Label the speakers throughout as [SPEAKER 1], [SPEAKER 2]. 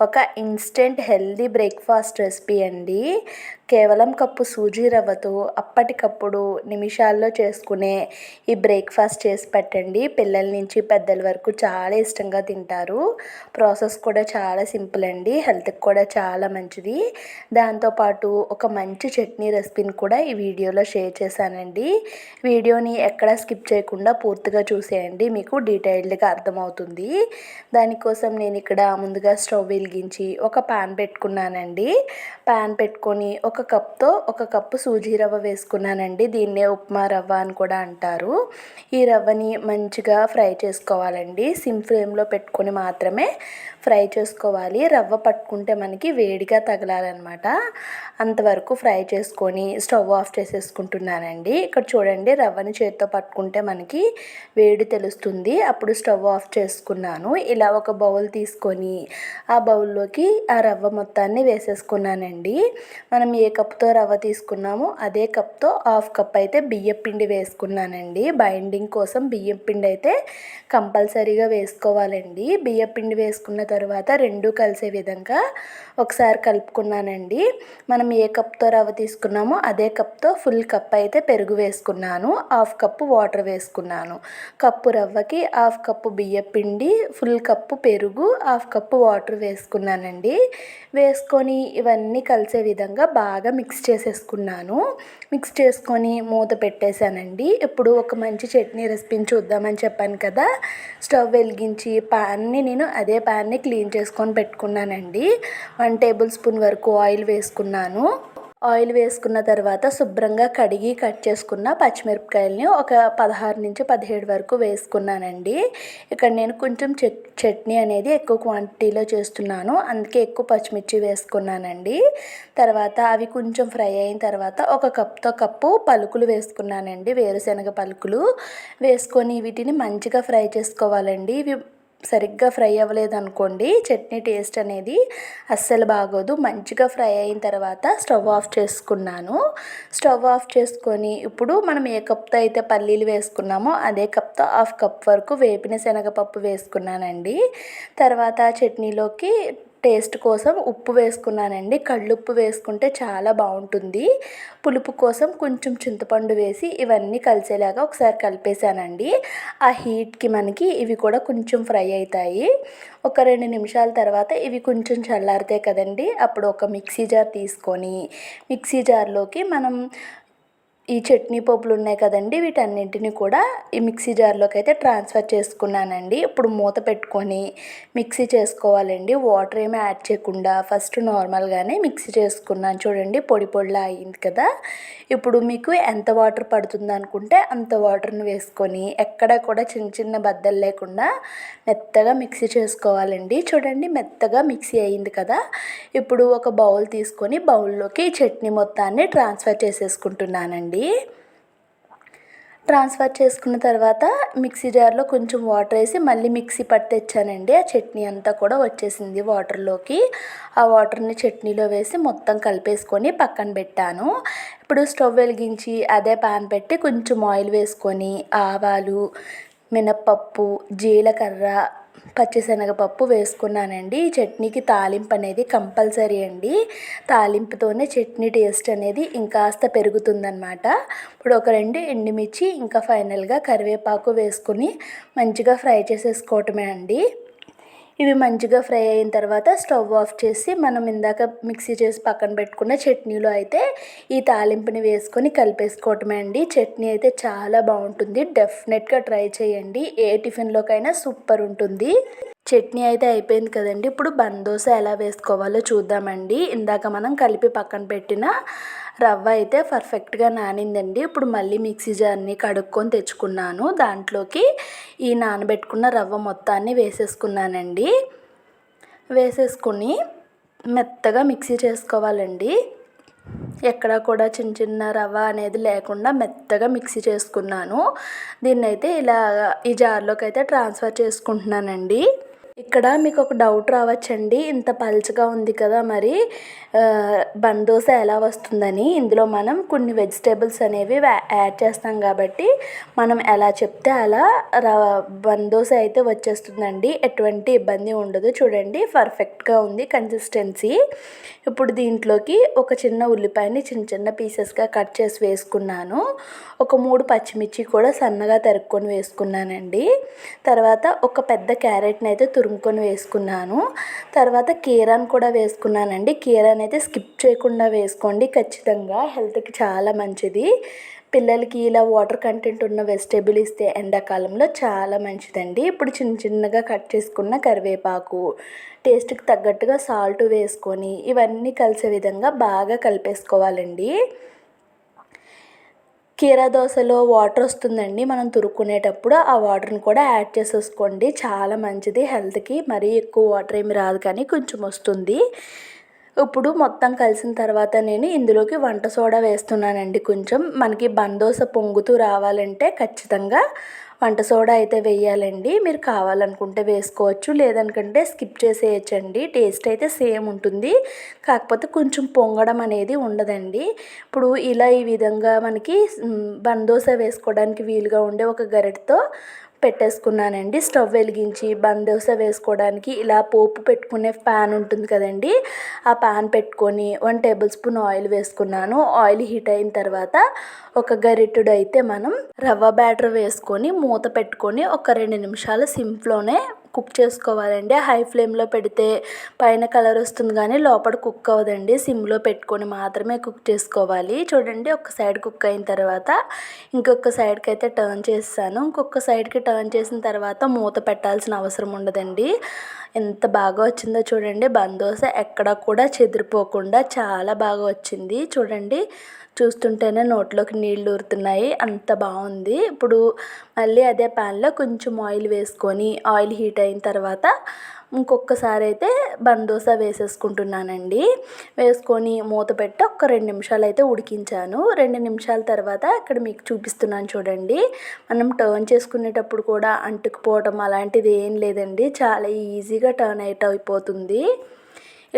[SPEAKER 1] ఒక instant healthy breakfast recipe అండి. కేవలం కప్పు సూజీ రవ్వతో అప్పటికప్పుడు నిమిషాల్లో చేసుకునే ఈ బ్రేక్ఫాస్ట్ చేసి పెట్టండి. పిల్లల నుంచి పెద్దల వరకు చాలా ఇష్టంగా తింటారు. ప్రాసెస్ కూడా చాలా సింపుల్ అండి. హెల్త్కి కూడా చాలా మంచిది. దాంతోపాటు ఒక మంచి చట్నీ రెసిపీని కూడా ఈ వీడియోలో షేర్ చేశానండి. వీడియోని ఎక్కడ స్కిప్ చేయకుండా పూర్తిగా చూసేయండి. మీకు డీటెయిల్డ్గా అర్థమవుతుంది. దానికోసం నేను ఇక్కడ ముందుగా స్టవ్ వెలిగించి ఒక పాన్ పెట్టుకున్నానండి. పాన్ పెట్టుకొని ఒక కప్తో ఒక కప్పు సూజీ రవ్వ వేసుకున్నానండి. దీన్నే ఉప్మా రవ్వ అని కూడా అంటారు. ఈ రవ్వని మంచిగా ఫ్రై చేసుకోవాలండి. సిమ్ ఫ్లేమ్లో పెట్టుకొని మాత్రమే ఫ్రై చేసుకోవాలి. రవ్వ పట్టుకుంటే మనకి వేడిగా తగలాలన్నమాట. అంతవరకు ఫ్రై చేసుకొని స్టవ్ ఆఫ్ చేసేసుకుంటున్నానండి. ఇక్కడ చూడండి రవ్వని చేతితో పట్టుకుంటే మనకి వేడి తెలుస్తుంది. అప్పుడు స్టవ్ ఆఫ్ చేసుకున్నాను. ఇలా ఒక బౌల్ తీసుకొని ఆ బౌల్లోకి ఆ రవ్వ మొత్తాన్ని వేసేసుకున్నానండి. మనం ఏ కప్తో రవ్వ తీసుకున్నామో అదే కప్తో హాఫ్ కప్ అయితే బియ్యం పిండి వేసుకున్నానండి. బైండింగ్ కోసం బియ్యం పిండి అయితే కంపల్సరీగా వేసుకోవాలండి. బియ్యం పిండి వేసుకున్న తర్వాత రెండు కలిసే విధంగా ఒకసారి కలుపుకున్నానండి. మనం ఏ కప్తో రవ్వ తీసుకున్నామో అదే కప్తో ఫుల్ కప్ అయితే పెరుగు వేసుకున్నాను. హాఫ్ కప్పు వాటర్ వేసుకున్నాను. కప్పు రవ్వకి హాఫ్ కప్పు బియ్యం పిండి ఫుల్ కప్పు పెరుగు హాఫ్ కప్పు వాటర్ వేసుకున్నానండి. వేసుకొని ఇవన్నీ కలిసే విధంగా బాగా మిక్స్ చేసేసుకున్నాను. మిక్స్ చేసుకొని మూత పెట్టేశానండి. ఇప్పుడు ఒక మంచి చట్నీ రెసిపీని చూద్దామని చెప్పాను కదా. స్టవ్ వెలిగించి పాన్ని నేను అదే పాన్ని క్లీన్ చేసుకొని పెట్టుకున్నానండి. వన్ టేబుల్ స్పూన్ వరకు ఆయిల్ వేసుకున్నాను. ఆయిల్ వేసుకున్న తర్వాత శుభ్రంగా కడిగి కట్ చేసుకున్న పచ్చిమిరపకాయలని ఒక పదహారు నుంచి పదిహేడు వరకు వేసుకున్నానండి. ఇక్కడ నేను కొంచెం చట్నీ అనేది ఎక్కువ క్వాంటిటీలో చేస్తున్నాను. అందుకే ఎక్కువ పచ్చిమిర్చి వేసుకున్నానండి. తర్వాత అవి కొంచెం ఫ్రై అయిన తర్వాత ఒక కప్తో కప్పు పలుకులు వేసుకున్నానండి. వేరుశనగ పలుకులు వేసుకొని వీటిని మంచిగా ఫ్రై చేసుకోవాలండి. ఇవి సరిగ్గా ఫ్రై అవ్వలేదు అనుకోండి చట్నీ టేస్ట్ అనేది అస్సలు బాగోదు. మంచిగా ఫ్రై అయిన తర్వాత స్టవ్ ఆఫ్ చేసుకున్నాను. స్టవ్ ఆఫ్ చేసుకొని ఇప్పుడు మనం ఏ కప్తో అయితే పల్లీలు వేసుకున్నామో అదే కప్తో హాఫ్ కప్ వరకు వేపిన శనగపప్పు వేసుకున్నానండి. తర్వాత చట్నీలోకి టేస్ట్ కోసం ఉప్పు వేసుకున్నానండి. కళ్ళుప్పు వేసుకుంటే చాలా బాగుంటుంది. పులుపు కోసం కొంచెం చింతపండు వేసి ఇవన్నీ కలిసేలాగా ఒకసారి కలిపేశానండి. ఆ హీట్కి మనకి ఇవి కూడా కొంచెం ఫ్రై అవుతాయి. ఒక రెండు నిమిషాల తర్వాత ఇవి కొంచెం చల్లారితే కదండి అప్పుడు ఒక మిక్సీ జార్ తీసుకొని మిక్సీ జార్లోకి మనం ఈ చట్నీ పోపులు ఉన్నాయి కదండి వీటన్నింటిని కూడా ఈ మిక్సీ జార్లోకి అయితే ట్రాన్స్ఫర్ చేసుకున్నానండి. ఇప్పుడు మూత పెట్టుకొని మిక్సీ చేసుకోవాలండి. వాటర్ ఏమీ యాడ్ చేయకుండా ఫస్ట్ నార్మల్గానే మిక్సీ చేసుకున్నాను. చూడండి పొడి పొడిలా అయింది కదా. ఇప్పుడు మీకు ఎంత వాటర్ పడుతుంది అనుకుంటే అంత వాటర్ని వేసుకొని ఎక్కడ కూడా చిన్న చిన్న బద్దలు లేకుండా మెత్తగా మిక్సీ చేసుకోవాలండి. చూడండి మెత్తగా మిక్సీ అయింది కదా. ఇప్పుడు ఒక బౌల్ తీసుకొని బౌల్లోకి చట్నీ మొత్తాన్ని ట్రాన్స్ఫర్ చేసేసుకుంటున్నానండి. అండి ట్రాన్స్ఫర్ చేసుకున్న తర్వాత మిక్సీ జార్లో కొంచెం వాటర్ వేసి మళ్ళీ మిక్సీ పట్టి తెచ్చానండి. ఆ చట్నీ అంతా కూడా వచ్చేసింది వాటర్లోకి. ఆ వాటర్ని చట్నీలో వేసి మొత్తం కలిపేసుకొని పక్కన పెట్టాను. ఇప్పుడు స్టవ్ వెలిగించి అదే పాన్ పెట్టి కొంచెం ఆయిల్ వేసుకొని ఆవాలు మినప్పప్పు జీలకర్ర పచ్చిశనగపప్పు వేసుకున్నానండి. ఈ చట్నీకి తాలింపు అనేది కంపల్సరీ అండి. తాలింపుతోనే చట్నీ టేస్ట్ అనేది ఇంకాస్త పెరుగుతుందనమాట ఇప్పుడు ఒక రెండు ఎండుమిర్చి ఇంకా ఫైనల్గా కరివేపాకు వేసుకుని మంచిగా ఫ్రై చేసేసుకోవటమే అండి. ఇవి మంచిగా ఫ్రై అయిన తర్వాత స్టవ్ ఆఫ్ చేసి మనం ఇందాక మిక్సీ చేసి పక్కన పెట్టుకున్న చట్నీలో అయితే ఈ తాలింపుని వేసుకొని కలిపేసుకోవటమే అండి. చట్నీ అయితే చాలా బాగుంటుంది. డెఫినెట్గా ట్రై చేయండి. ఏ టిఫిన్లోకైనా సూపర్ ఉంటుంది. చట్నీ అయితే అయిపోయింది కదండి. ఇప్పుడు బందోస ఎలా వేసుకోవాలో చూద్దామండి. ఇందాక మనం కలిపి పక్కన పెట్టిన రవ్వ అయితే పర్ఫెక్ట్గా నానిందండి. ఇప్పుడు మళ్ళీ మిక్సీ జార్ని కడుక్కొని తెచ్చుకున్నాను. దాంట్లోకి ఈ నానబెట్టుకున్న రవ్వ మొత్తాన్ని వేసేసుకున్నానండి. వేసేసుకుని మెత్తగా మిక్సీ చేసుకోవాలండి. ఎక్కడా కూడా చిన్న చిన్న రవ్వ అనేది లేకుండా మెత్తగా మిక్సీ చేసుకున్నాను. దీన్నైతే ఇలా ఈ జార్లోకి అయితే ట్రాన్స్ఫర్ చేసుకుంటున్నానండి. ఇక్కడ మీకు ఒక డౌట్ రావచ్చండి. ఇంత పల్చగా ఉంది కదా మరి. ఆ, బన్ దోశ ఎలా వస్తుందని. ఇందులో మనం కొన్ని వెజిటేబుల్స్ అనేవి యాడ్ చేస్తాం కాబట్టి మనం ఎలా చెప్తే అలా ర బన్ దోశ అయితే వచ్చేస్తుందండి. ఎటువంటి ఇబ్బంది ఉండదు. చూడండి పర్ఫెక్ట్గా ఉంది కన్సిస్టెన్సీ ఇప్పుడు దీంట్లోకి ఒక చిన్న ఉల్లిపాయని చిన్న చిన్న పీసెస్గా కట్ చేసి వేసుకున్నాను. ఒక మూడు పచ్చిమిర్చి కూడా సన్నగా తరుక్కొని వేసుకున్నానండి. తర్వాత ఒక పెద్ద క్యారెట్ని అయితే తురుముకొని వేసుకున్నాను. తర్వాత కీరాని కూడా వేసుకున్నానండి. కీరాని అయితే స్కిప్ చేయకుండా వేసుకోండి. ఖచ్చితంగా హెల్త్కి చాలా మంచిది. పిల్లలకి ఇలా వాటర్ కంటెంట్ ఉన్న వెజిటేబుల్ ఇస్తే ఎండాకాలంలో చాలా మంచిదండి. ఇప్పుడు చిన్న చిన్నగా కట్ చేసుకున్న కరివేపాకు టేస్ట్కి తగ్గట్టుగా సాల్ట్ వేసుకొని ఇవన్నీ కలిసే విధంగా బాగా కలిపేసుకోవాలండి. కీరా దోశలో వాటర్ వస్తుందండి. మనం తురుక్కునేటప్పుడు ఆ వాటర్ని కూడా యాడ్ చేసేసుకోండి. చాలా మంచిది. హెల్త్కి మరీ ఎక్కువ వాటర్ ఏమి రాదు కానీ కొంచెం వస్తుంది. ఇప్పుడు మొత్తం కలిసిన తర్వాత నేను ఇందులోకి వంట సోడా వేస్తున్నానండి కొంచెం. మనకి బందోస పొంగుతూ రావాలంటే ఖచ్చితంగా వంట సోడా అయితే వేయాలండి. మీరు కావాలనుకుంటే వేసుకోవచ్చు లేదనుకుంటే స్కిప్ చేసేయచ్చండి. టేస్ట్ అయితే సేమ్ ఉంటుంది. కాకపోతే కొంచెం పొంగడం అనేది ఉండదండి. ఇప్పుడు ఇలా ఈ విధంగా మనకి బందోస వేసుకోవడానికి వీలుగా ఉండే ఒక గరిటతో పెట్టేసుకున్నానండి. స్టవ్ వెలిగించి బందోస వేసుకోవడానికి ఇలా పోపు పెట్టుకునే ప్యాన్ ఉంటుంది కదండి. ఆ ప్యాన్ పెట్టుకొని వన్ టేబుల్ స్పూన్ ఆయిల్ వేసుకున్నాను. ఆయిల్ హీట్ అయిన తర్వాత ఒక గరిటెడు అయితే మనం రవ్వ బ్యాటర్ వేసుకొని మూత పెట్టుకొని ఒక రెండు నిమిషాలు సింప్లోనే కుక్ చేసుకోవాలండి. హై ఫ్లేమ్లో పెడితే పైన కలర్ వస్తుంది కానీ లోపల కుక్ అవ్వదండి. సిమ్లో పెట్టుకొని మాత్రమే కుక్ చేసుకోవాలి. చూడండి ఒక సైడ్ కుక్ అయిన తర్వాత ఇంకొక సైడ్కి అయితే టర్న్ చేస్తాను. ఇంకొక సైడ్కి టర్న్ చేసిన తర్వాత మూత పెట్టాల్సిన అవసరం ఉండదండి. ఎంత బాగా వచ్చిందో చూడండి. బందోస ఎక్కడ కూడా చెదిరిపోకుండా చాలా బాగా వచ్చింది. చూడండి చూస్తుంటేనే నోట్లోకి నీళ్ళు ఊరుతున్నాయి. అంత బాగుంది. ఇప్పుడు మళ్ళీ అదే ప్యాన్లో కొంచెం ఆయిల్ వేసుకొని ఆయిల్ హీట్ అయిన తర్వాత ఇంకొకసారి అయితే బందోస వేసేసుకుంటున్నానండి. వేసుకొని మూత పెట్టి ఒక రెండు నిమిషాలు అయితే ఉడికించాను. రెండు నిమిషాల తర్వాత ఇక్కడ మీకు చూపిస్తున్నాను చూడండి. మనం టర్న్ చేసుకునేటప్పుడు కూడా అంటుకుపోవడం అలాంటిది ఏం లేదండి. చాలా ఈజీగా టర్న్ అవుట్ అయిపోతుంది.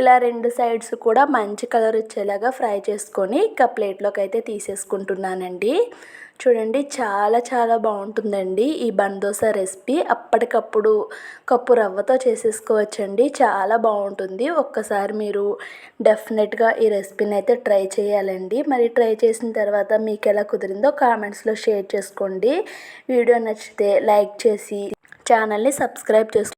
[SPEAKER 1] ఇలా రెండు సైడ్స్ కూడా మంచి కలర్ వచ్చేలాగా ఫ్రై చేసుకొని ఇక ప్లేట్లోకి అయితే తీసేసుకుంటున్నానండి. చూడండి చాలా చాలా బాగుంటుందండి ఈ బందోస రెసిపీ. అప్పటికప్పుడు కప్పు రవ్వతో చేసేసుకోవచ్చండి. చాలా బాగుంటుంది. ఒక్కసారి మీరు డెఫినెట్గా ఈ రెసిపీని అయితే ట్రై చేయాలండి. మరి ట్రై చేసిన తర్వాత మీకు ఎలా కుదిరిందో కామెంట్స్లో షేర్ చేసుకోండి. వీడియో నచ్చితే లైక్ చేసి ఛానల్ని సబ్స్క్రైబ్ చేసుకోండి